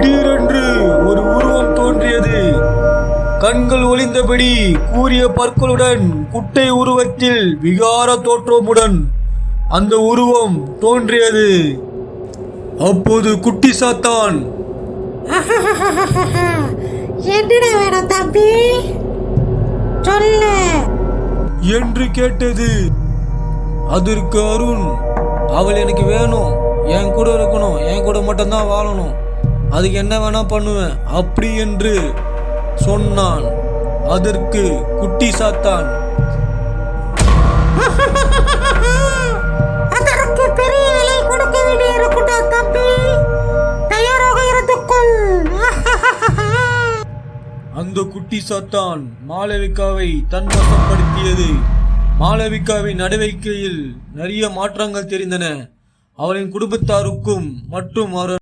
திடீரென்று ஒரு உருவம் தோன்றியது. கண்கள் ஒளிந்தபடி கூரிய பற்களுடன் குட்டை உருவத்தில் விகார தோற்றமுடன் அந்த உருவம் தோன்றியது. அப்போது குட்டி சாத்தான் என்னடா வேணும் தம்பி? சொல்லு. என்று கேட்டது. அதற்கு அருண் அவள் எனக்கு வேணும். என் கூட இருக்கணும். என் கூட மட்டும்தான் வாழணும். அதுக்கு என்ன வேணா பண்ணுவேன். அப்படி என்று சொன்னான். அதற்கு குட்டி சாத்தான். அந்த குட்டி சாத்தான் மாளவிகாவை தன்வசப்படுத்தியது. மாளவிகாவின் நடவடிக்கையில் நிறைய மாற்றங்கள் தெரிந்தன. அவளின் குடும்பத்தாருக்கும் மற்றும் அவர்